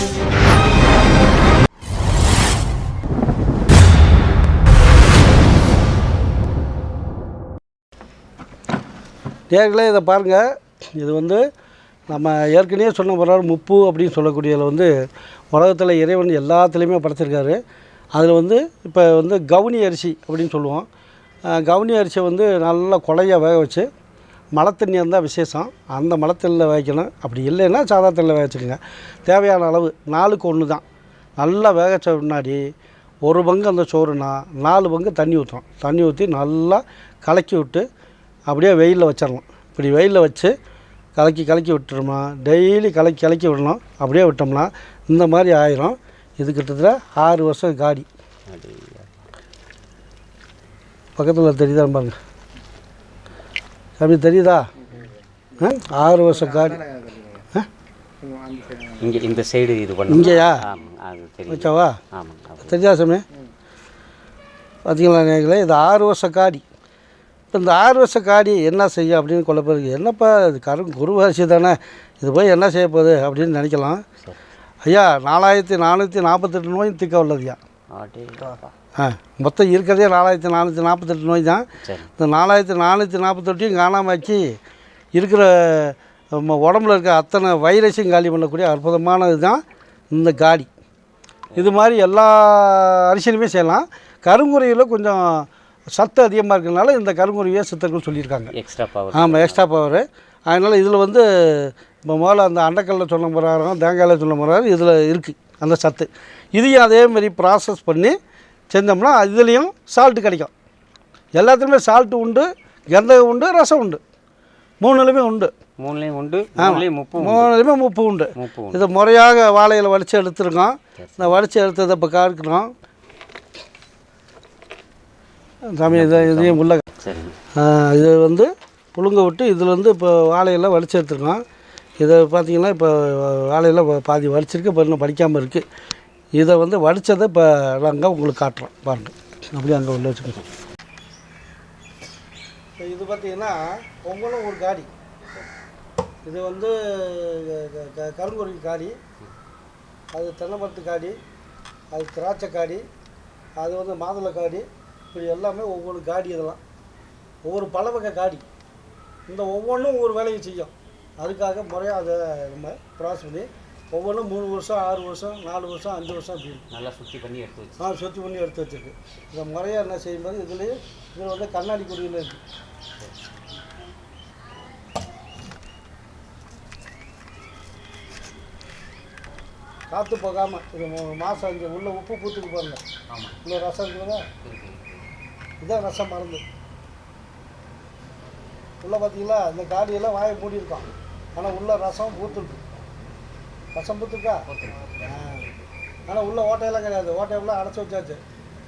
நேர்களே இதை பாருங்கள் இது வந்து நம்ம ஏற்கனவே சொன்ன பிறகு முப்பு அப்படின்னு சொல்லக்கூடியதில் வந்து உலகத்தில் இறைவன் எல்லாத்துலேயுமே படைச்சிருக்காரு. அதில் வந்து இப்போ வந்து கவுனி அரிசி அப்படின்னு சொல்லுவோம். கவுனி அரிசியை வந்து நல்லா கொலையாக வேக வச்சு மழை தண்ணி இருந்தால் விசேஷம். அந்த மழை தண்ணியில் வைக்கணும் அப்படி இல்லைன்னா சாதா தண்ணியில் வச்சுக்கோங்க தேவையான அளவு நாலுக்கு ஒன்று தான். நல்லா வேக வச்ச முன்னாடி ஒரு பங்கு அந்த சோறுனா நாலு பங்கு தண்ணி ஊற்றுறோம் தண்ணி ஊற்றி நல்லா கலக்கி விட்டு அப்படியே வெயிலில் வச்சிடலாம் இப்படி வெயிலில் வச்சு கலக்கி கலக்கி விட்டுறோமா டெய்லி கலக்கி கலக்கி விடணும். அப்படியே விட்டோம்னா இந்த மாதிரி ஆயிரும். இது கிட்டத்தட்ட ஆறு வருஷம் காடி. பக்கத்தில் தெரியுதா பாருங்க. அப்படி தெரியுதா? ஆறு வருஷம் காடி? இங்கே இந்த சைடு இது பண்ண இங்கேயா? வச்சாவா. தெரியா சாமி? பார்த்தீங்களா நேர்களே இது ஆறு வருஷ காடி. இப்போ இந்த ஆறு வருஷ காடி என்ன செய்யும் அப்படின்னு கொள்ள பிறகு என்னப்பா இது கரு குருவாசி தானே. இது போய் என்ன செய்ய போகுது அப்படின்னு நினைக்கலாம். ஐயா நாலாயிரத்தி நானூற்றி நாற்பத்தெட்டு நோய் தீக்க உள்ளதுயா? மொத்தம் இருக்கிறதே நாலாயிரத்தி நானூற்றி நாற்பத்தெட்டு நோய் தான். இந்த நாலாயிரத்தி நானூற்றி நாற்பத்தெட்டையும் காணாமல் இருக்கிற நம்ம உடம்புல இருக்க அத்தனை வைரஸையும் காலி பண்ணக்கூடிய அற்புதமானது தான் இந்த காடி. இது மாதிரி எல்லா அரிசியிலுமே செய்யலாம். கருங்குறையில் கொஞ்சம் சத்து அதிகமாக இருக்கிறதுனால இந்த கருங்குருவியை சித்தர்கள் சொல்லியிருக்காங்க. எக்ஸ்ட்ரா பவர் ஆமாம் எக்ஸ்ட்ரா பவர் அதனால் இதில் வந்து இப்போ முதல்ல அந்த அண்டக்கல்ல சொன்ன பிரகாரம் தேங்காயில் சொன்ன பிரகாரம் இதில் இருக்குது அந்த சத்து. இதையும் அதே மாதிரி ப்ராசஸ் பண்ணி செஞ்சோம்னா இதுலேயும் சால்ட்டு கிடைக்கும். எல்லாத்துலேயுமே சால்ட்டு உண்டு கந்தகம் உண்டு ரசம் உண்டு. மூணுலையுமே உண்டு. மூணுலேயும் உண்டு மூணுலேயும் முப்பு உண்டு. மூணுலையுமே முப்பு உண்டு. இது முறையாக வாழையில் வடித்து எடுத்துருக்கோம். இந்த வடித்து எடுத்ததை இப்போ காக்கிறோம் சாமி இதை இதையும் உள்ள இது வந்து புழுங்க விட்டு இதில் வந்து இப்போ வாழையெல்லாம் வடித்து எடுத்துருக்கோம். இதை பார்த்தீங்கன்னா இப்போ வாழையெல்லாம் பாதி வடிச்சிருக்கு இப்போ இன்னும் படிக்காமல் இருக்குது இதை வந்து வடித்ததை இப்போ நாங்கள் உங்களுக்கு காட்டுறோம். பாருங்கள் அப்படியே அங்கே உள்ள வச்சுக்கோங்க இப்போ இது பார்த்தீங்கன்னா ஒவ்வொன்றும் ஒரு காடி. இது வந்து க- க- கருங்குருவி காடி. அது தென்னமரத்து காடி. அது திராட்சை காடி. அது வந்து மாதுளை காடி. இப்படி எல்லாமே ஒவ்வொரு காடி இதெல்லாம். ஒவ்வொரு பல வகை காடி. இந்த ஒவ்வொன்றும் ஒவ்வொரு வேலையை செய்யும். அதுக்காக முறையாக அதை நம்ம ப்ராசஸ் பண்ணி ஒவ்வொன்றும் மூணு வருஷம் ஆறு வருஷம் நாலு வருஷம் அஞ்சு வருஷம் அப்படின்னு நல்லா சுத்தி பண்ணி எடுத்து வச்சு ஆ சுற்றி பண்ணி எடுத்து வச்சிருக்கு. இந்த முறையாக என்ன செய்யும்போது இதுலேயே இதில் வந்து கண்ணாடி குடியில் இருக்குது காற்று போகாமல் இது மாதம் இங்கே உள்ள உப்பு பூத்துக்கு பாருங்க. ஆமாம் உள்ள ரசம் இருக்குதா இதான் ரசம் மருந்து. உள்ள பார்த்தீங்களா இந்த காடியெல்லாம் வாயை மூடியிருக்கோம் ஆனால் உள்ள ரசம் பூத்துருக்கு ரசம் பூத்துருக்கா ஆனால் உள்ள ஓட்டையெல்லாம் கிடையாது. ஓட்டையெல்லாம் அடைச்சி வச்சாச்சு?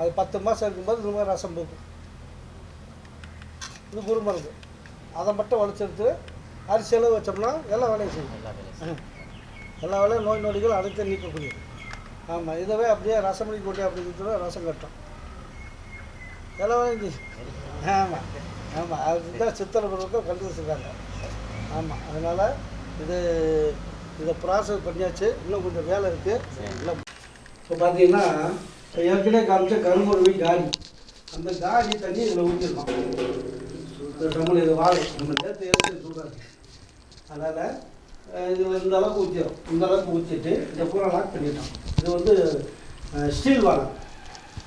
அது பத்து மாதம் இருக்கும்போது இந்த மாதிரி ரசம் பூக்கும் இது குருமருந்து. அதை மட்டும் வலிச்செடுத்து அரிசி அளவு வச்சோம்னா எல்லா வேலையும் செய்யும். எல்லா வேலையும் நோய் நொடிகள் அனைத்தும் நீக்கக்கூடியது. ஆமாம் இதவே அப்படியே ரசம் பண்ணி கொட்டி அப்படி கொடுத்துருவா ரசம் கட்டும். எல்லா வேலையும் செய்யும் ஆமாம் ஆமாம் அதுதான் சித்திரபுரத்தை கண்டுபிடிச்சிருக்காங்க ஆமாம் அதனால் இது இதை ப்ராசஸ் பண்ணியாச்சு. இன்னும் கொஞ்சம் வேலை இருக்குது இல்லை இப்போ பார்த்தீங்கன்னா இப்போ ஏற்கனவே காமிச்ச கருமுருவி காடி அந்த காடி தண்ணி இதில் ஊற்றிருக்கோம் நம்ம இது வாழை. நம்ம நேற்று எடுத்து சொல்கிறாரு அதனால் இதில் இந்த அளவுக்கு ஊற்றிடும் இந்த அளவுக்கு ஊற்றிட்டு இதை பூரா லாக் பண்ணிட்டோம் இது வந்து ஸ்டீல் வாழை.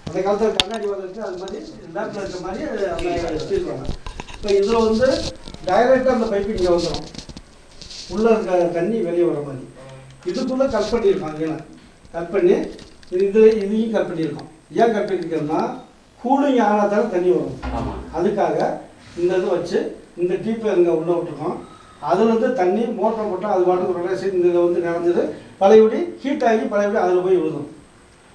அந்த காலத்தில் கண்ணாடி வாழை இருக்குது அது மாதிரி லேப்பில் இருக்க மாதிரி அந்த ஸ்டீல் வாழை. இப்போ இதில் வந்து டைரெக்டாக அந்த பைப்பு இங்கே வந்துடும் உள்ளே இருக்க தண்ணி வெளியே வர மாதிரி. இதுக்குள்ளே கட் பண்ணியிருக்கோம் அங்கே கட் பண்ணி இது இதில் இதையும் கட் பண்ணியிருக்கோம் ஏன் கட் பண்ணியிருக்கோம்னா கூலிங் ஆனால் தானே தண்ணி வரும். அதுக்காக இந்த இது வச்சு இந்த டீப்பை அங்கே உள்ளே விட்டுருக்கோம் அதுலேருந்து தண்ணி மோட்டர் போட்டால் அது பாட்டுக்கு ரிலேஷன் இந்த இதை வந்து நிறைஞ்சது. பழையபடி ஹீட் ஆகி பழையபடி அதில் போய் விழுதும்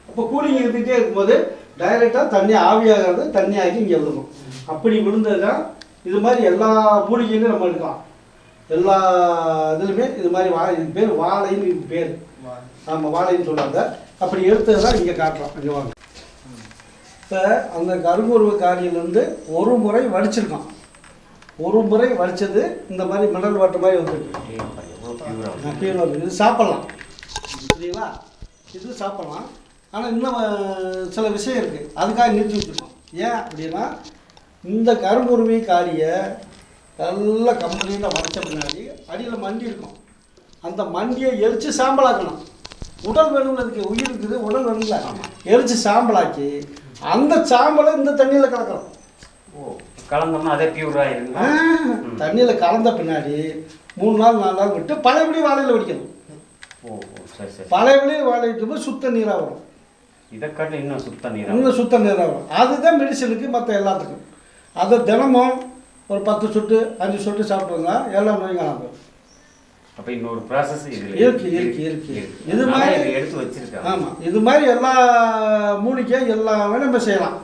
அப்போ கூலிங் இருந்துகிட்டே இருக்கும்போது டைரெக்டாக தண்ணி ஆவியாகிறது தண்ணி ஆகி இங்கே விழுகும் அப்படி விழுந்தது தான் இது மாதிரி எல்லா மூலிகையிலும் நம்ம எடுக்கலாம். எல்லா இதுலையுமே இது மாதிரி வா இது பேர் வாழைன்னு இது பேர். ஆமாம் வாழைன்னு சொல்லுவாங்க அப்படி எடுத்தது தான் இங்கே காட்டுறோம். இங்கே வாங்க. இப்போ அந்த கருங்குருவு காடியிலேருந்து ஒரு முறை வடிச்சிருக்கோம் ஒரு முறை வடிச்சது இந்த மாதிரி மினரல் வாட்டர் மாதிரி வந்துருக்கு. இது சாப்பிட்லாம். சரிங்களா இது சாப்பிடலாம். ஆனால் இன்னும் சில விஷயம் இருக்குது அதுக்காக நிறுத்தி வச்சுருக்கோம். ஏன் அப்படின்னா இந்த கரும்புருவி காரியை நல்லா கம்பெனியில் வரைச்ச பின்னாடி அடியில் மண்டி இருக்கும். அந்த மண்டியை எரித்து சாம்பலாக்கணும். உடல் வேணும்ல அதுக்கு உயிர் இருக்குது உடல் வேணும்ல எரித்து சாம்பலாக்கி அந்த சாம்பலை இந்த தண்ணியில் கலக்கிறோம் ஓ கலந்தோம்னா அதே பியூர் ஆயிருங்களா தண்ணியில் கலந்த பின்னாடி மூணு நாள் நாலு நாள் விட்டு பழையபடி வாழையில் வடிக்கணும். ஓ சரி சரி. பழையபடி வாழை வைக்கும்போது சுத்த நீராக வரும். இதை காட்டிலும் இன்னும் சுத்த நீரா இன்னும் சுத்த நீராக வரும். அதுதான் மெடிசனுக்கு மற்ற எல்லாத்துக்கும். அதை தினமும் ஒரு பத்து சொட்டு அஞ்சு சொட்டு சாப்பிட்டுருந்தா எல்லா நோயும் காணாம போயிடும் அப்ப இன்னொரு ப்ராசஸ் இருக்கு, இருக்கு, இருக்கு. இது மாதிரி- எடுத்து வச்சிருக்காங்க. ஆமாம் இது மாதிரி எல்லா மூலிகையும் எல்லாமே நம்ம செய்யலாம்.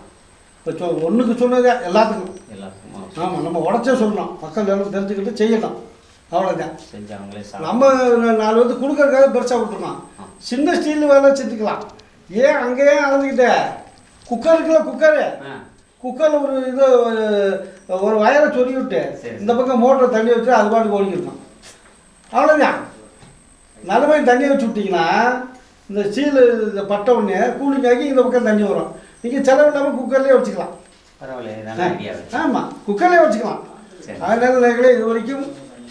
இப்போ ஒன்றுக்கு சொன்னதே எல்லாத்துக்கும். எல்லாத்துக்கும் ஆமாம் நம்ம உடச்சே சொல்லணும். மக்கள் எல்லாம் தெரிஞ்சுக்கிட்டு செய்யணும். அவ்வளோதான் செஞ்சவங்களே சாப்பிட்டு நம்ம நாலு வந்து கொடுக்கறதுக்காக பெருசாக விட்டுருக்கோம் சின்ன ஸ்டீல் வேலை செஞ்சுக்கலாம் ஏன் அங்கேயே அளந்துக்கிட்ட? குக்கர் இருக்குல்ல குக்கரு ஆ. குக்கரில் ஒரு இது ஒரு- வயரை சொருகி விட்டு. இந்த பக்கம் மோட்டரை தண்ணி வச்சு அது பாட்டுக்கு ஓடிக்கிருக்கும் அவ்வளோதான் நிலமை தண்ணி வச்சு விட்டிங்கன்னா இந்த ஸ்டீல் இந்த பட்ட உடனே கூலிங் ஆகி இந்த பக்கம் தண்ணி வரும். நீங்கள் செலவு இல்லாமல் குக்கர்லேயே வச்சுக்கலாம். ஆமாம் குக்கர்லேயே வச்சுக்கலாம். அதனால நேர்களே இது வரைக்கும்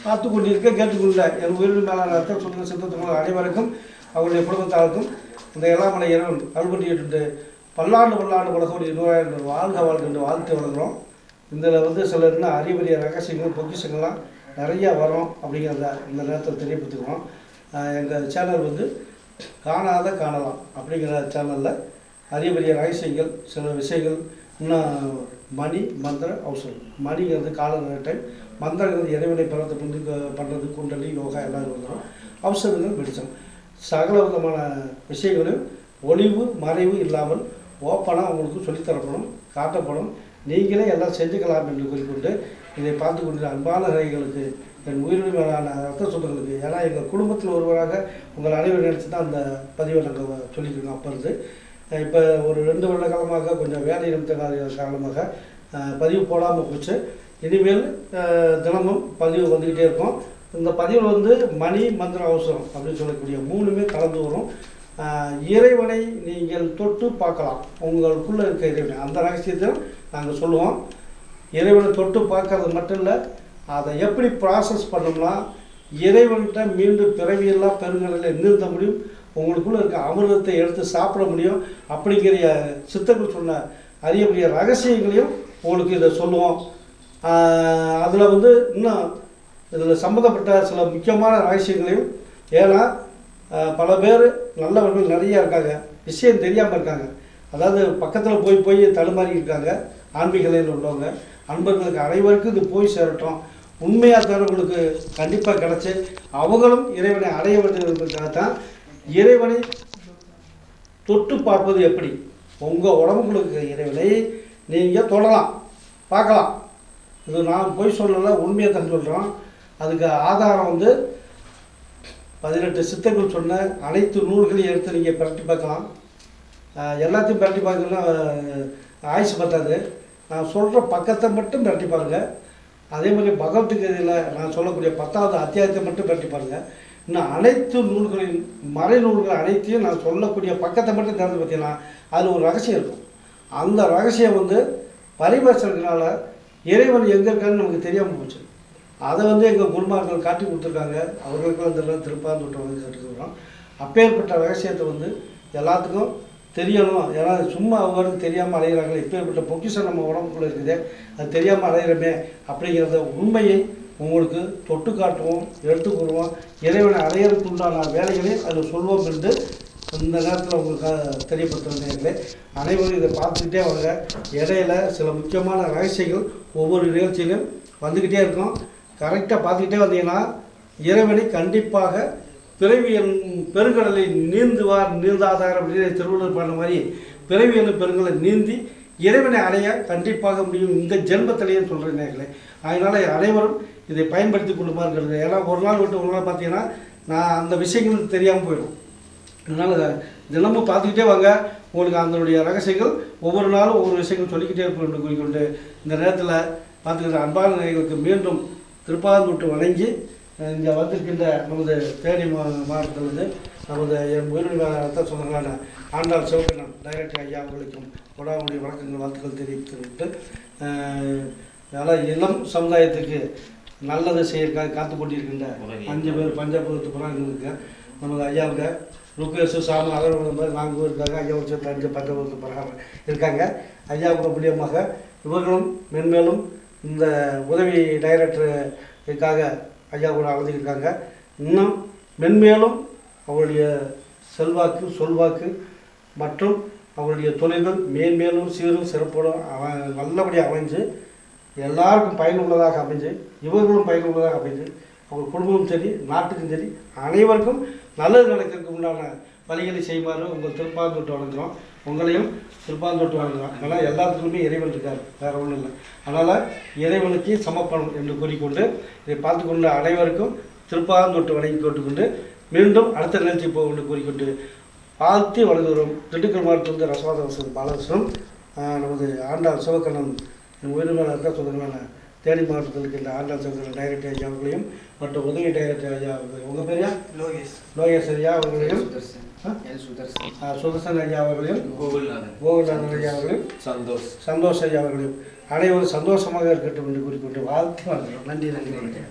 பார்த்து கொண்டிருக்க கேட்டுக்கொள்ள என் உயிரின் மேலான அர்த்தம் சொல்லுங்க சித்தத்துக்குள்ள அனைவருக்கும் அவருடைய குடும்பத்தாருக்கும் இந்த எல்லாமலை இறைவன் அருள்பட்டியிட்டு பல்லாண்டு பல்லாண்டு வளர்க்கக்கூடிய நூறாயிரம் வாழ்க வாழ்க என்று வாழ்த்து வளர்கிறோம். இதில் வந்து சில இன்னும் அரிய பெரிய ரகசியங்கள் பொக்கிஷங்கள்லாம் நிறையா வரும் அப்படிங்கிறத இந்த நேரத்தில் தெரியப்படுத்திக்கிறோம் எங்கள் சேனல் வந்து காணாத காணலாம் அப்படிங்கிற சேனலில் அரிய பெரிய ரகசியங்கள் சில விஷயங்கள் இன்னும் மணி மந்திர அவசரம். மணிங்கிறது கால டைம் மந்திரங்கிறது இறைவனை பிறந்த பின்பு பண்ணுறது குண்டலி யோகா எல்லாம் வந்துடும் அவசரங்கள் வெளிச்சம் சகல விதமான விஷயங்களும் ஒளிவு மறைவு இல்லாமல் ஓப்பனாக உங்களுக்கு சொல்லித்தரப்படும் காட்டப்படும். நீங்களே எல்லாம் செஞ்சுக்கலாம் என்று குறிப்பிட்டு இதை பார்த்து கொண்டு அன்பான ரகைகளுக்கு என் உயிரிழமையான ரத்த சொந்தங்களுக்கு ஏன்னா எங்கள் குடும்பத்தில் ஒருவராக உங்கள் அனைவரும் நினச்சி தான் அந்த பதிவை நாங்கள் சொல்லிக்கிறோம் அப்போ இருந்து இப்போ ஒரு ரெண்டு வருட காலமாக கொஞ்சம் வேலை நிமித்த காலமாக காரணமாக பதிவு போடாமல் போச்சு. இனிமேல் தினமும் பதிவு வந்துக்கிட்டே இருக்கும். இந்த பதிவில் வந்து மணி மந்திர அவசரம் அப்படின்னு சொல்லக்கூடிய மூணுமே கலந்து வரும். இறைவனை நீங்கள் தொட்டு பார்க்கலாம். உங்களுக்குள்ளே இருக்க இறைவனை. அந்த ரகசியத்தை நாங்கள் சொல்லுவோம். இறைவனை தொட்டு பார்க்கறது மட்டும் இல்லை அதை எப்படி ப்ராசஸ் பண்ணோம்னா இறைவன்கிட்ட மீண்டும் பிறவியெல்லாம் பெருங்கடலில் நிறுத்த முடியும். உங்களுக்குள்ளே இருக்க அமிர்தத்தை எடுத்து சாப்பிட முடியும். அப்படிங்கிற சித்தர்கள் சொன்ன அறியக்கூடிய ரகசியங்களையும் உங்களுக்கு இதை சொல்லுவோம். அதில் வந்து இன்னும் இதில் சம்மந்தப்பட்ட சில முக்கியமான ரகசியங்களையும் ஏன்னா பல பேர் நல்லவர்கள் நிறையா இருக்காங்க. விஷயம் தெரியாமல் இருக்காங்க. அதாவது பக்கத்தில் போய் போய் தடுமாறி இருக்காங்க. ஆன்மீகலையில் உள்ளவங்க. அன்பர்களுக்கு அனைவருக்கும் இது போய் சேரட்டும். உண்மையாக தரவங்களுக்கு கண்டிப்பாக கிடச்சி. அவங்களும் இறைவனை அடைய வேண்டியதற்காக தான் இறைவனை தொட்டு பார்ப்பது எப்படி? உங்கள் உடம்புகளுக்கு இறைவனை நீங்கள் தொடலாம். பார்க்கலாம். இது நான் போய் சொல்லலை உண்மையை தான் சொல்கிறோம் அதுக்கு ஆதாரம் வந்து பதினெட்டு சித்தங்கள் சொன்ன அனைத்து நூல்களையும் எடுத்து நீங்கள் பரட்டி பார்க்கலாம். எல்லாத்தையும் பரட்டி பார்க்கணும்னா ஆயுசு பற்றாது நான் சொல்கிற பக்கத்தை மட்டும் பிரட்டி பாருங்க. அதே மாதிரி பகவத்கீதையில் நான் சொல்லக்கூடிய பத்தாவது அத்தியாயத்தை மட்டும் பரட்டி பாருங்க. இன்னும் அனைத்து நூல்களின் மறை நூல்கள் அனைத்தையும் நான் சொல்லக்கூடிய பக்கத்தை மட்டும் திறந்து பார்த்தீங்கன்னா அதில் ஒரு ரகசியம் இருக்கும். அந்த ரகசியம் வந்து பரிபாஷனால இறைவன் எங்கே இருக்கான்னு நமக்கு தெரியாமல் போச்சு. அதை வந்து எங்கள் குருமார்கள் காட்டி கொடுத்துருக்காங்க. அவர்களுக்கும் அந்த திருப்பாந்துட்டு வந்து கேட்டுக்கிறோம் அப்பேற்பட்ட ரகசியத்தை வந்து எல்லாத்துக்கும் தெரியணும். ஏன்னா சும்மா அவங்களுக்கு தெரியாமல் அலைகிறாங்களே இப்பேற்பட்ட பொக்கிஷன் நம்ம உடம்புக்குள்ளே இருக்குது. அது தெரியாமல் அலைகிறமே அப்படிங்கிறத உண்மையை உங்களுக்கு தொட்டு காட்டுவோம் எடுத்து இறைவனை அடையிறதுக்கு உண்டான வேலைகளை அதில் சொல்வோம் என்று இந்த நேரத்தில் உங்களுக்கு தெரியப்படுத்துகிறீர்களே அனைவரும் இதை பார்த்துக்கிட்டே வாங்க. இடையில சில முக்கியமான ரகசியங்கள் ஒவ்வொரு நிகழ்ச்சியிலும் வந்துக்கிட்டே இருக்கும். கரெக்டாக பார்த்துக்கிட்டே வந்தீங்கன்னா இறைவனை கண்டிப்பாக பிறவி என் பெருங்கடலை நீந்துவார் நீந்தாதார் அப்படின்னு திருவள்ளுவர் பண்ண மாதிரி பிறவி என்னும் பெருங்கடலை நீந்தி இறைவனை அடைய கண்டிப்பாக முடியும். இந்த ஜென்மத்திலேயே சொல்கிறேன் நேர்களே. அதனால் அனைவரும் இதை பயன்படுத்தி கொள்ளுமாறுங்கிறது ஏன்னா ஒரு நாள் விட்டு ஒரு நாள் பார்த்தீங்கன்னா நான் அந்த விஷயங்கள் தெரியாமல் போயிடும். அதனால் தினமும் பார்த்துக்கிட்டே வாங்க. உங்களுக்கு அதனுடைய ரகசியங்கள் ஒவ்வொரு நாளும் ஒவ்வொரு விஷயங்கள் சொல்லிக்கிட்டே இருக்கணும் கூறிக்கொண்டு இந்த நேரத்தில் பார்த்துக்கிற அன்பான நேர்களுக்கு மீண்டும் திருப்பாந்தூட்டு வணங்கி இங்கே வந்திருக்கின்ற நமது தேனி மா மாவட்டத்தில் வந்து நமது என் உயிரிழந்த சொந்தங்களான ஆண்டாள் சிவகண்ணன் டைரக்டர் ஐயா அவர்களுக்கும் கொடாமுடைய வணக்கங்கள் வாழ்த்துக்கள் தெரிவித்துவிட்டு அதனால் இளம் சமுதாயத்துக்கு நல்லது செய்யறதுக்காக காத்து கொண்டிருக்கின்ற அஞ்சு பேர் பஞ்சாபத்து புறாங்களுக்கு நமது ஐயாவுங்க ருக்கேஷ் சாமி அகர்வதம் மாதிரி நான்கு இருக்காங்க ஐயா ஒரு சேர்த்து அஞ்சு பஞ்சபத்து பிரகாரம் இருக்காங்க. ஐயாவுக்கு மூலியமாக இவர்களும் மென்மேலும் இந்த உதவி டைரக்டருக்காக ஐயா கூட அழைஞ்சிருக்காங்க இன்னும் மென்மேலும் அவருடைய செல்வாக்கு சொல்வாக்கு மற்றும் அவருடைய தொழில்கள் மேன்மேலும் சீரும் சிறப்போடும் அவ நல்லபடியாக அமைஞ்சு எல்லாருக்கும் பயனுள்ளதாக அமைஞ்சு இவர்களும் பயனுள்ளதாக அமைஞ்சு அவங்க குடும்பமும் சரி நாட்டுக்கும் சரி அனைவருக்கும் நல்லது நடக்கிறதுக்கு உண்டான வழிகளை செய்யுமாறு உங்கள் திருப்பாந்தொட்டு வணங்குகிறோம் உங்களையும் திருப்பாந்தொட்டு வாங்கலாம் ஏன்னா எல்லாத்துக்குமே இறைவன் இருக்கார். வேறு ஒன்றும் இல்லை. அதனால் இறைவனுக்கு சமர்ப்பணம் என்று கூறிக்கொண்டு இதை பார்த்து கொண்ட அனைவருக்கும் திருப்பாந்தொட்டு வணங்கி கொண்டு மீண்டும் அடுத்த நிகழ்ச்சி போகும் என்று கூறிக்கொண்டு வாழ்த்தி வழங்குகிறோம் திண்டுக்கல் மாவட்டத்திலிருந்து ரசவாதவசன் பாலகிருஷ்ணன் நமது ஆண்டாள் சிவகண்ணன் உயிரிழந்த சொந்தங்களான தேனி மாவட்டத்தில் இருக்கின்ற ஆண்டாள் சிவகண்ணன் டைரக்டர் ஐயா அவர்களையும் மற்றும் உதவி டைரக்டர் ஐயா உங்கள் பேரையா லோகேஷ். லோகேஷ் ஐயா அவர்களையும் சுதர்சன். ஐயா அவர்களையும் கோகுல்நாதன். கோகுல்நாதன் ஐயா அவர்களையும் சந்தோஷ். சந்தோஷ் ஐயா அவர்களையும். அனைவரும் சந்தோஷமாக இருக்கட்டும் என்று கூறிக்கொண்டு வாழ்த்து நன்றி நன்றி.